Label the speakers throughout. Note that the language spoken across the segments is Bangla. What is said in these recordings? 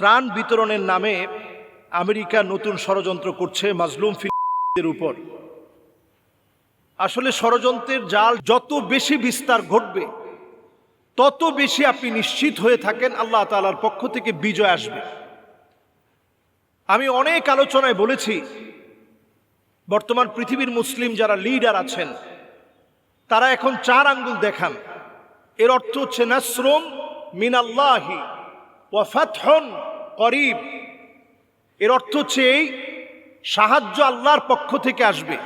Speaker 1: ত্রাণ বিতরণের নামে আমেরিকা নতুন ষড়যন্ত্র করছে মাজলুম ফিলিস্তিনের উপর। আসলে ষড়যন্ত্রের জাল যত বেশি বিস্তার ঘটবে, তত বেশি আপনি নিশ্চিত হয়ে থাকেন আল্লাহ তালার পক্ষ থেকে বিজয় আসবে। আমি অনেক আলোচনায় বলেছি, বর্তমান পৃথিবীর মুসলিম যারা লিডার আছেন, তারা এখন চার আঙ্গুল দেখান। এর অর্থ হচ্ছে, নাসরুম মিনাল্লাহি ওয়াফাতহন করিব। এর অর্থ হচ্ছে এই, সাহায্য আল্লাহর পক্ষ থেকে আসবে।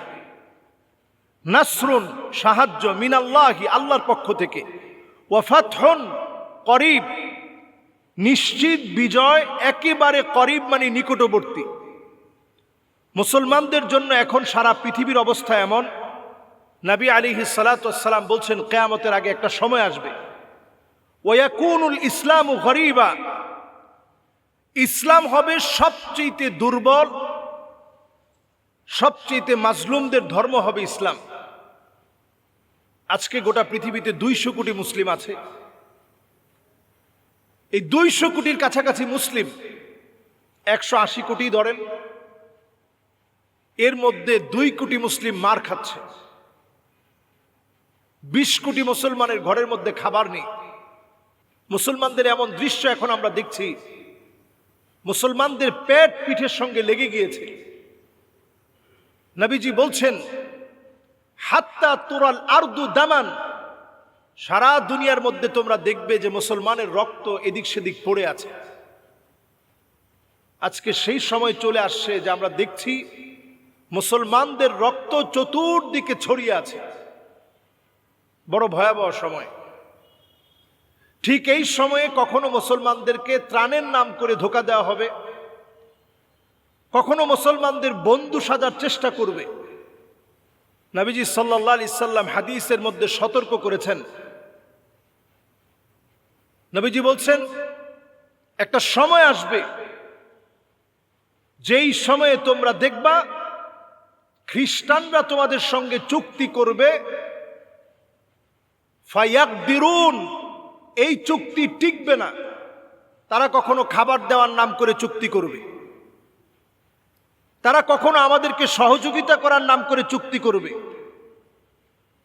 Speaker 1: নাসরুন, সাহায্য মিন মিনাল্লাহি, আল্লাহর পক্ষ থেকে। ওয়াফাতহন করিব। নিশ্চিত বিজয় একেবারে করিব মানে নিকটবর্তী। মুসলমানদের জন্য এখন সারা পৃথিবীর অবস্থা এমন। নবী আলী সালাতাম বলছেন, কেয়ামতের আগে একটা সময় আসবে। ওয়াকুনুল ইসলাম গরিবা। ইসলাম হবে সবচেয়ে দুর্বল সবচেয়ে মাজলুমদের ধর্ম হবে ইসলাম। আজকে গোটা পৃথিবীতে দুইশো কোটি মুসলিম আছে। এই দুইশো কোটির কাছাকাছি মুসলিম একশো আশি কোটি ধরেন। এর মধ্যে দুই কোটি মুসলিম মার খাচ্ছে। বিশ কোটি মুসলমানের ঘরের মধ্যে খাবার নেই। মুসলমানদের এমন দৃশ্য এখন আমরা দেখছি। মুসলমানদের পেট পিঠের সঙ্গে লেগে গিয়েছে। নবীজি বলছেন, হাত্তা তোরাল আর্দু দামান। সারা দুনিয়ার মধ্যে তোমরা দেখবে যে মুসলমানের রক্ত এদিক সেদিক পড়ে আছে। আজকে সেই সময় চলে আসছে যে আমরা দেখছি মুসলমানদের রক্ত চতুর্দিকে ছড়িয়ে আছে। বড় ভয়াবহ সময়। ঠিক এই সময়ে কখনো মুসলমানদেরকে ত্রাণের নাম করে ধোকা দেওয়া হবে। কখনো মুসলমানদের বন্ধু সাজার চেষ্টা করবে। নবীজি সাল্লাহ ইসাল্লাম হাদিসের মধ্যে সতর্ক করেছেন। নবীজি বলছেন, একটা সময় আসবে, যেই সময়ে তোমরা দেখবা খ্রিস্টানরা তোমাদের সঙ্গে চুক্তি করবে ফায়াক দিরুন এই চুক্তি টিকবে না। তারা কখনো খাবার দেওয়ার নাম করে চুক্তি করবে। তারা কখনো আমাদেরকে সহযোগিতা করার নাম করে চুক্তি করবে।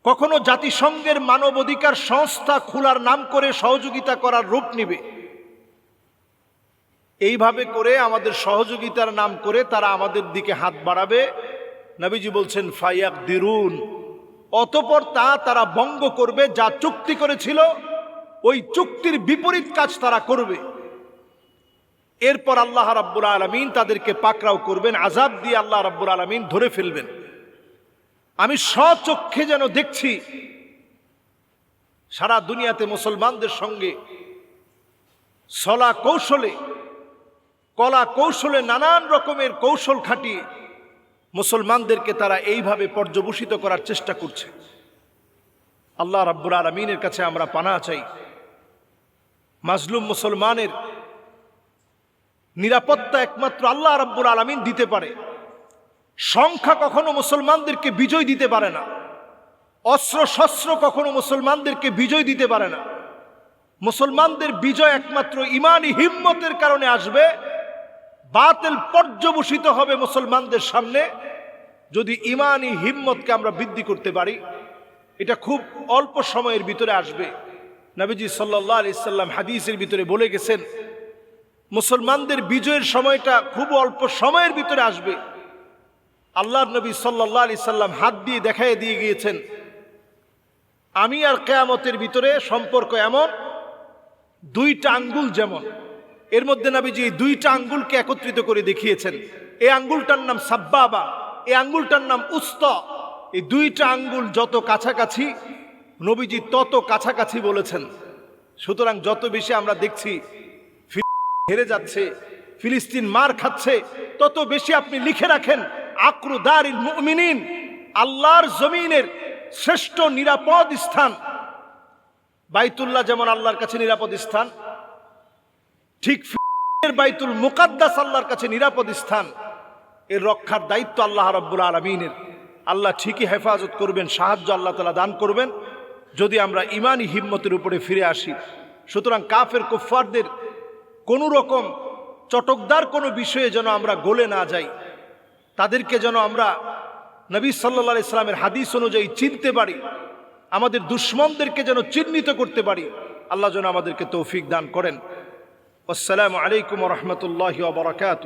Speaker 1: কখনো জাতিসংঘের মানব অধিকার সংস্থা খোলার নাম করে সহযোগিতা করার রূপ নিবে। এইভাবে করে আমাদের সহযোগিতার নাম করে তারা আমাদের দিকে হাত বাড়াবে। নবীজি বলছেন ফাইয়াক দিরুন অতপর তা তারা বঙ্গ করবে, যা চুক্তি করেছিল ওই চুক্তির বিপরীত কাজ তারা করবে। এরপর আল্লাহ রাব্বুল আলমিন তাদেরকে পাকরাও করবেন আজাব দিয়ে আল্লাহ রাব্বুল আলমিন ধরে ফেলবেন। আমি স্বচক্ষে যেন দেখছি, সারা দুনিয়াতে মুসলমানদের সঙ্গে সলা কৌশলে কলা কৌশলে নানান রকমের কৌশল খাটিয়ে মুসলমানদেরকে তারা এইভাবে পর্যবসিত করার চেষ্টা করছে। আল্লাহ রাব্বুল আলমিনের কাছে আমরা পানা চাই। মাজলুম মুসলমানের নিরাপত্তা একমাত্র আল্লাহ রাব্বুল আলমিন দিতে পারে। সংখ্যা কখনো মুসলমানদেরকে বিজয় দিতে পারে না। অস্ত্র শস্ত্র কখনো মুসলমানদেরকে বিজয় দিতে পারে না। মুসলমানদের বিজয় একমাত্র ইমানি হিম্মতের কারণে আসবে। বাতিল পর্যবসিত হবে মুসলমানদের সামনে। যদি ইমানি হিম্মতকে আমরা বৃদ্ধি করতে পারি, এটা খুব অল্প সময়ের ভিতরে আসবে। নবীজি সাল্লাহ আলি সাল্লাম হাদিসের ভিতরে বলে গেছেন, মুসলমানদের বিজয়ের সময়টা খুব অল্প সময়ের ভিতরে আসবে। আল্লাহ নবী সাল্লাহ আলি সাল্লাম হাত দিয়ে দেখাই দিয়ে গিয়েছেন, আমি আর কেয়ামতের ভিতরে সম্পর্ক এমন, দুইটা আঙ্গুল যেমন। এর মধ্যে নবীজি এই দুইটা আঙ্গুলকে একত্রিত করে দেখিয়েছেন। এই আঙ্গুলটার নাম সাব্বাবা, এই আঙ্গুলটার নাম উস্ত। এই দুইটা আঙ্গুল যত কাছাকাছি নবীজি তত কাছাকাছি বলেছেন। সুতরাং যত বেশি আমরা দেখছি হেরে যাচ্ছে, ফিলিস্তিন মার খাচ্ছে, তত বেশি আপনি লিখে রাখেন আক্রুদার মুমিনিন, আল্লাহর জমিনের শ্রেষ্ঠ নিরাপদ স্থান। বাইতুল্লাহ যেমন আল্লাহর কাছে নিরাপদ স্থান, ঠিক বাইতুল মুকাদ্দাস আল্লাহর কাছে নিরাপদ স্থান। এর রক্ষার দায়িত্ব আল্লাহ রব্বুল আলমিনের। আল্লাহ ঠিকই হেফাজত করবেন, সাহায্য আল্লাহ তালা দান করবেন। যদি আমরা ইমানি হিম্মতের উপরে ফিরে আসি, সুতরাং কাফের কুফফারদের কোনো রকম চটকদার কোনো বিষয়ে যেন আমরা গলে না যাই, তাদেরকে যেন আমরা নবী সাল্লা ইসলামের হাদিস অনুযায়ী চিনতে পারি, আমাদের দুশ্মনদেরকে যেন চিহ্নিত করতে পারি, আল্লাহ যেন আমাদেরকে তৌফিক দান করেন। আসসালামু আলাইকুম রহমতুল্লাহ বরকাত